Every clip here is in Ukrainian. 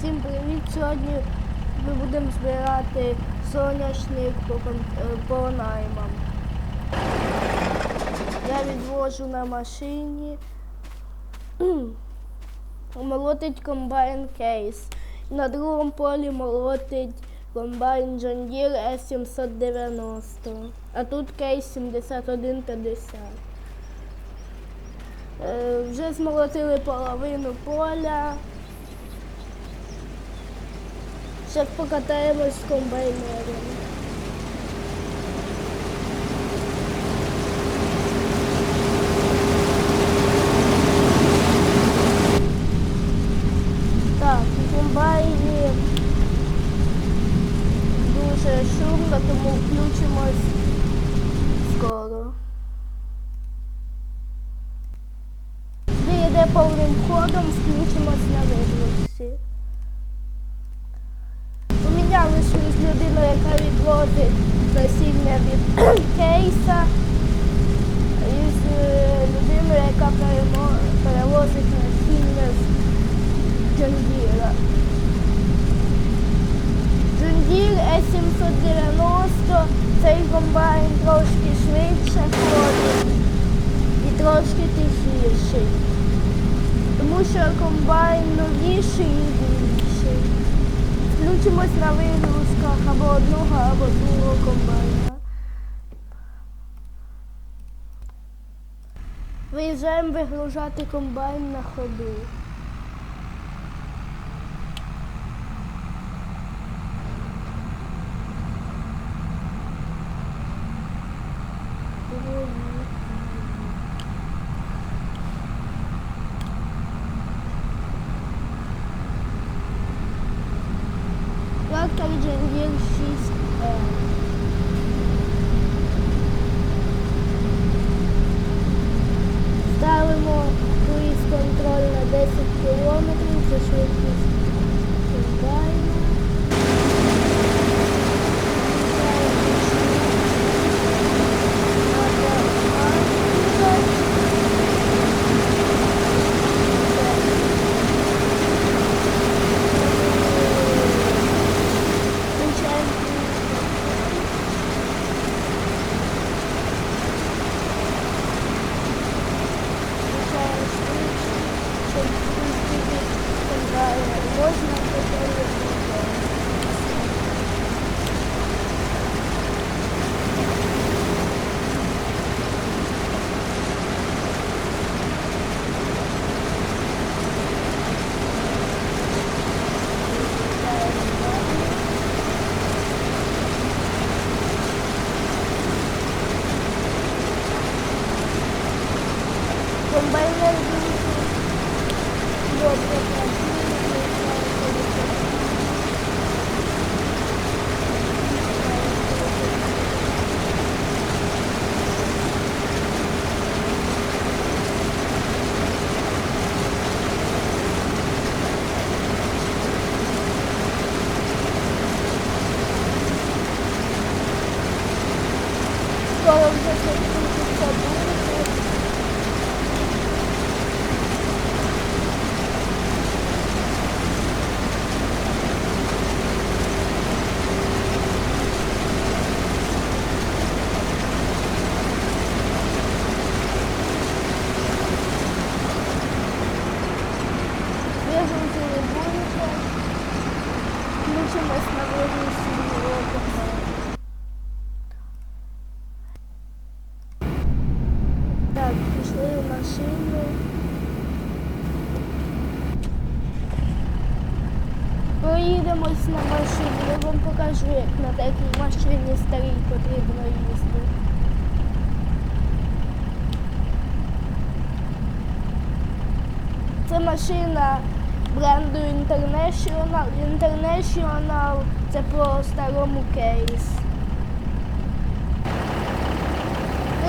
Всім привіт! Сьогодні ми будемо збирати соняшник по, е, наймам. Я відвожу на машині. Молотить комбайн кейс. На другому полі молотить комбайн John Deere S790. А тут кейс 7150. Е, Вже змолотили половину поля. Зараз покатаємось з комбайнером. Так, у комбайні дуже шумно, тому включимось скоро. Сюди йде повним ходом, включимось Джондіра. Джондір Е790, цей комбайн трошки швидше ходить і трошки тихіший. Тому що комбайн новіший і більший. Включимось на вигрузках або одного, або другого комбайна. Виїжджаємо вигружати комбайн на ходу. aquele dia, dia X. É... Проїдемось на машині. Я вам покажу, як на такій машині старій потрібно їздити. Це машина бренду International. International це по старому кейс.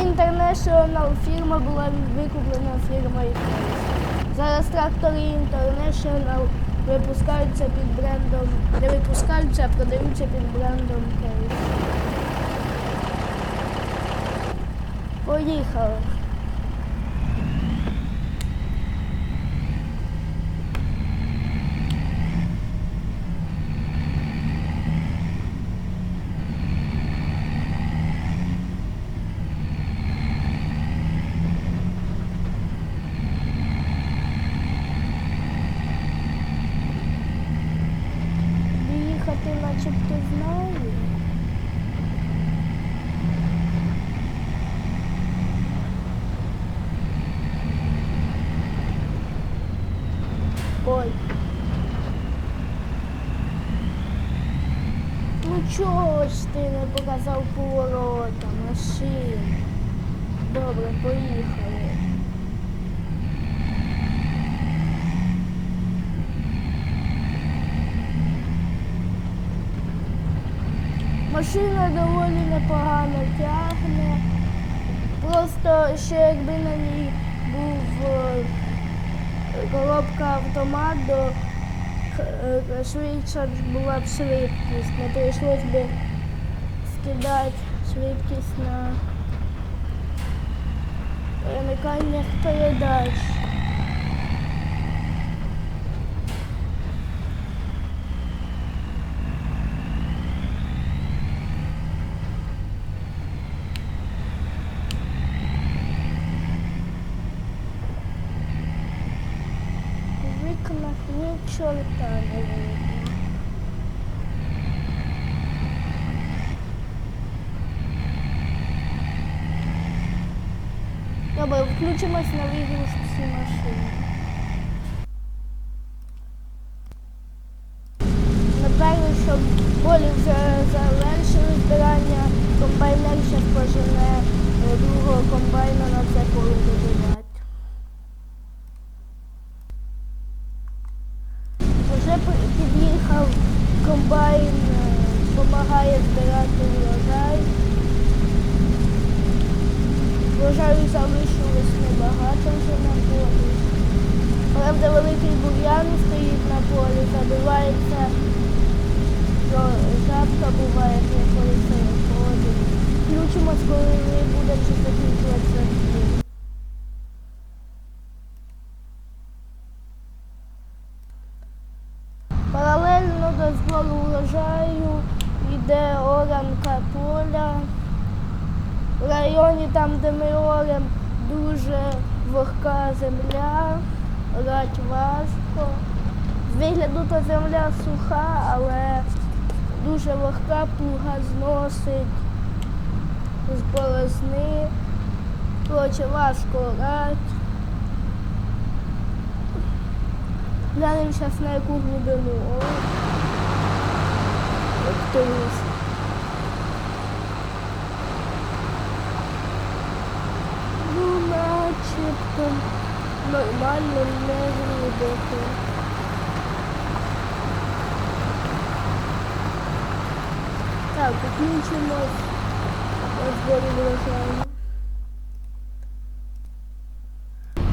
International фірма була викуплена фірмою Кейс. Зараз трактори International випускаються під брендом, не випускаються, а продаються під брендом Кейс. Поїхали. Ти начебто знає. Ой. Ну чого ж ти не показав поворота машини? Добре, поїхали. Машина доволі непогано тягне. Просто ще якби на ній був е, коробка автомат, то е, швидше була б швидкість. Не прийшлось би скидати швидкість на перемиканнях передач. Добре, включимось на вигрузці машини. Напевно, щоб полі вже завершили збирання, комбайнер ще пожене е, другого комбайна на це поле добивати. Вже при- під'їхав комбайн, допомагає збирати урожай. Врожаю залишилось небагато вже на полі. Правда, великий бур'ян стоїть на полі, забивається, що жабка буває, коли це виходить. Включимось, коли буде вже закінчуватися. Паралельно до збору урожаю йде оранка поля. В районі там, де ми орем, дуже вогка земля, орать важко. З вигляду то земля суха, але дуже вогка плуга зносить з борозни. Коротше, важко орать. Глянемо зараз на яку глибину. Оптиміст. Ну, начебто нормально не глибоко. Так, врожаю.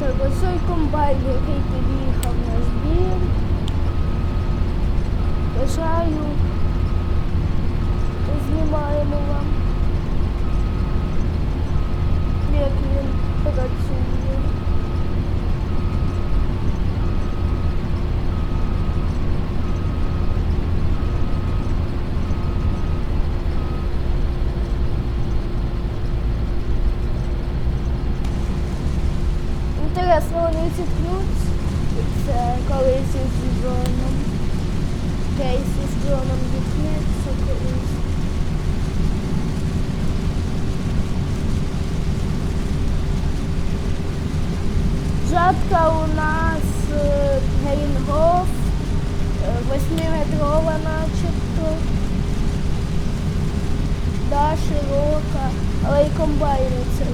Так, ось той комбайн, який під'їхав на збір. Бажаю. Знімаємо вам. Як він працює. Зіткнуть. Це колись із дроном. Кейс із дроном зіткнеться колись. Жатка у нас е, Гейнгоф, е, восьмиметрова начебто. Да, широка, але й комбайни це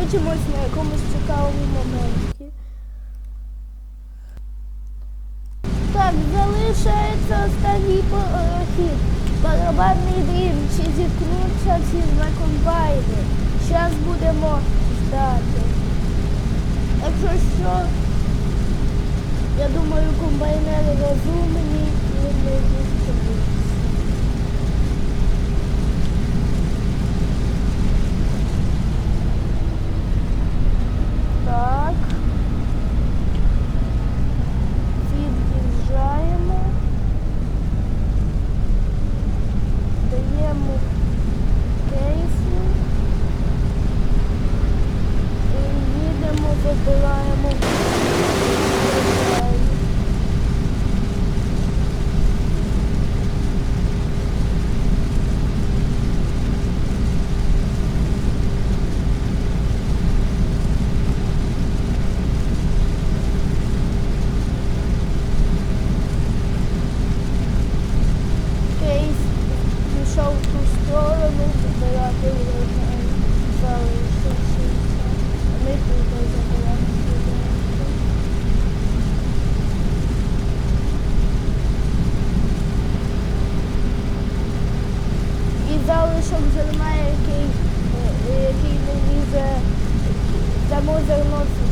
Включимось на якомусь цікавому моменті. Так, залишається останній порохід. Барабанний дрім, чи зіткнуться ці два комбайни. Зараз будемо ждати. Якщо що, я думаю, комбайнери розумні і не Yeah,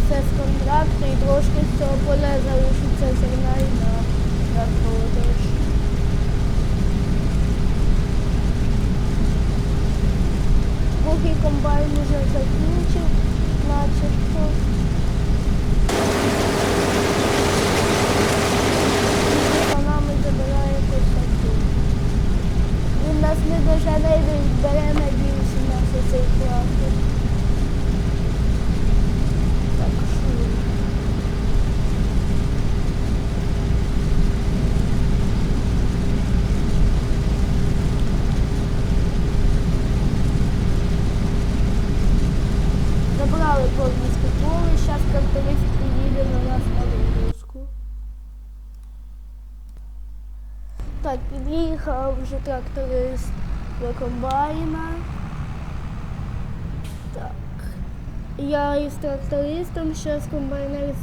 Це з контракту і трошки з цього поля залишиться зерна і на теж. Другий комбайн уже закінчив, начебто. І за нами забирає косаку. Він нас не дожене і бере нас оцей трактор. Так що. Забрали повністю поле, зараз тракторист приїде на нас на вигрузку. Так, під'їхав вже тракторист до комбайна. Так. Я із трактористом, зараз комбайнер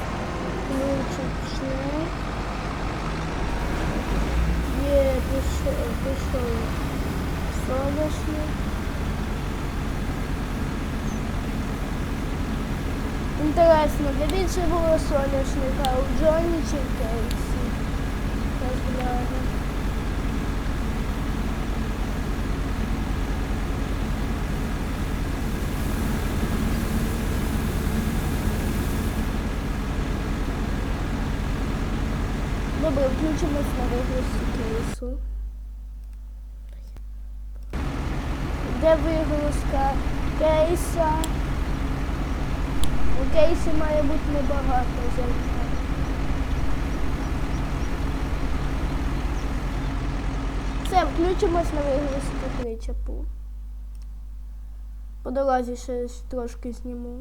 включить шнек. Є, пішов, пішов соняшник. Інтересно, де більше було соняшника у Джоні чи в Кейсі? Розгляну. Добре, включимось на кейсу. Де вигрузка кейса? У кейсі має бути небагато зерна. Все, включимось на вигрузку причепу. По дорозі ще трошки зніму.